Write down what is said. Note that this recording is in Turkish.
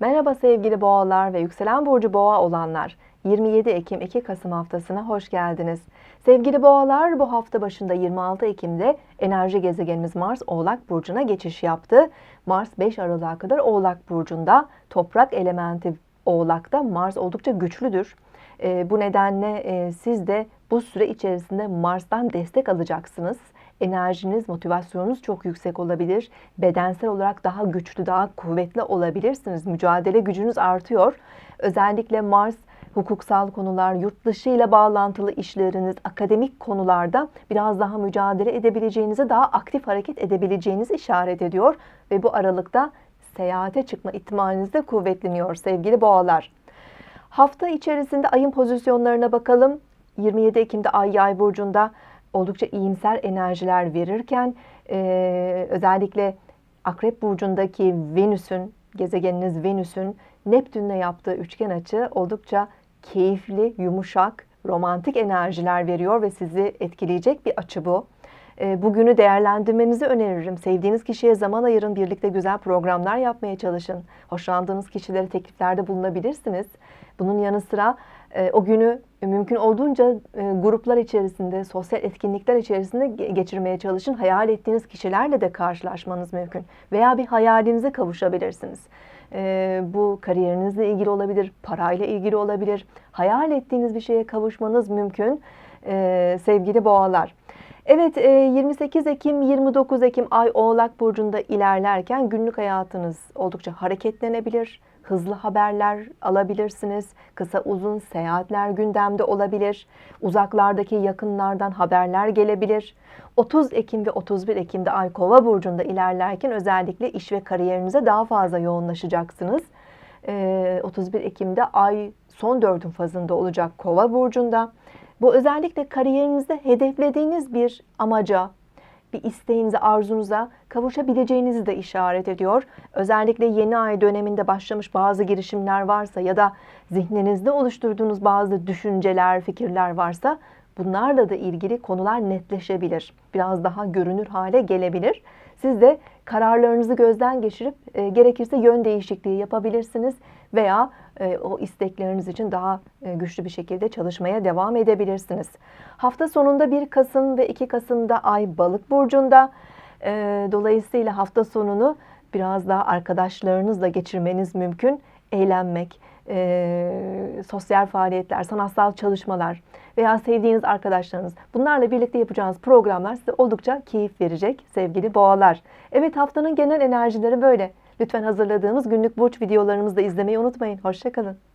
Merhaba sevgili boğalar ve yükselen burcu boğa olanlar. 27 Ekim 2 Kasım haftasına hoş geldiniz. Sevgili boğalar bu hafta başında 26 Ekim'de enerji gezegenimiz Mars Oğlak Burcu'na geçiş yaptı. Mars 5 Aralık'a kadar Oğlak Burcu'nda toprak elementi Oğlak'ta Mars oldukça güçlüdür. E, bu nedenle e, siz de bu süre içerisinde Mars'tan destek alacaksınız. Enerjiniz, motivasyonunuz çok yüksek olabilir. Bedensel olarak daha güçlü, daha kuvvetli olabilirsiniz. Mücadele gücünüz artıyor. Özellikle Mars hukuksal konular, yurt dışı ile bağlantılı işleriniz, akademik konularda biraz daha mücadele edebileceğinizi, daha aktif hareket edebileceğinizi işaret ediyor. Ve bu aralıkta seyahate çıkma ihtimaliniz de kuvvetleniyor sevgili boğalar. Hafta içerisinde ayın pozisyonlarına bakalım. 27 Ekim'de Ay Yay burcunda oldukça iyimser enerjiler verirken e, özellikle Akrep burcundaki Venüs'ün gezegeniniz Venüs'ün Neptün'le yaptığı üçgen açı oldukça keyifli, yumuşak, romantik enerjiler veriyor ve sizi etkileyecek bir açı bu. E, bugünü değerlendirmenizi öneririm. Sevdiğiniz kişiye zaman ayırın, birlikte güzel programlar yapmaya çalışın. Hoşlandığınız kişilere tekliflerde bulunabilirsiniz. Bunun yanı sıra e, o günü mümkün olduğunca e, gruplar içerisinde, sosyal etkinlikler içerisinde geçirmeye çalışın. Hayal ettiğiniz kişilerle de karşılaşmanız mümkün. Veya bir hayalinize kavuşabilirsiniz. Bu kariyerinizle ilgili olabilir, parayla ilgili olabilir. Hayal ettiğiniz bir şeye kavuşmanız mümkün sevgili boğalar. Evet 28 Ekim 29 Ekim Ay Oğlak Burcu'nda ilerlerken günlük hayatınız oldukça hareketlenebilir. Hızlı haberler alabilirsiniz. Kısa uzun seyahatler gündemde olabilir. Uzaklardaki yakınlardan haberler gelebilir. 30 Ekim ve 31 Ekim'de Ay Kova Burcu'nda ilerlerken özellikle iş ve kariyerinize daha fazla yoğunlaşacaksınız. 31 Ekim'de Ay son dördün fazında olacak Kova Burcu'nda. Bu özellikle kariyerinizde hedeflediğiniz bir amaca, bir isteğinize, arzunuza kavuşabileceğinizi de işaret ediyor. Özellikle yeni ay döneminde başlamış bazı girişimler varsa ya da zihninizde oluşturduğunuz bazı düşünceler, fikirler varsa bunlarla da ilgili konular netleşebilir. Biraz daha görünür hale gelebilir. Siz de kararlarınızı gözden geçirip e, gerekirse yön değişikliği yapabilirsiniz veya e, o istekleriniz için daha e, güçlü bir şekilde çalışmaya devam edebilirsiniz. Hafta sonunda 1 Kasım ve 2 Kasım'da Ay Balık burcunda. E, dolayısıyla hafta sonunu biraz daha arkadaşlarınızla geçirmeniz mümkün. Eğlenmek, e, sosyal faaliyetler, sanatsal çalışmalar veya sevdiğiniz arkadaşlarınız bunlarla birlikte yapacağınız programlar size oldukça keyif verecek sevgili boğalar. Evet haftanın genel enerjileri böyle. Lütfen hazırladığımız günlük burç videolarımızı da izlemeyi unutmayın. Hoşçakalın.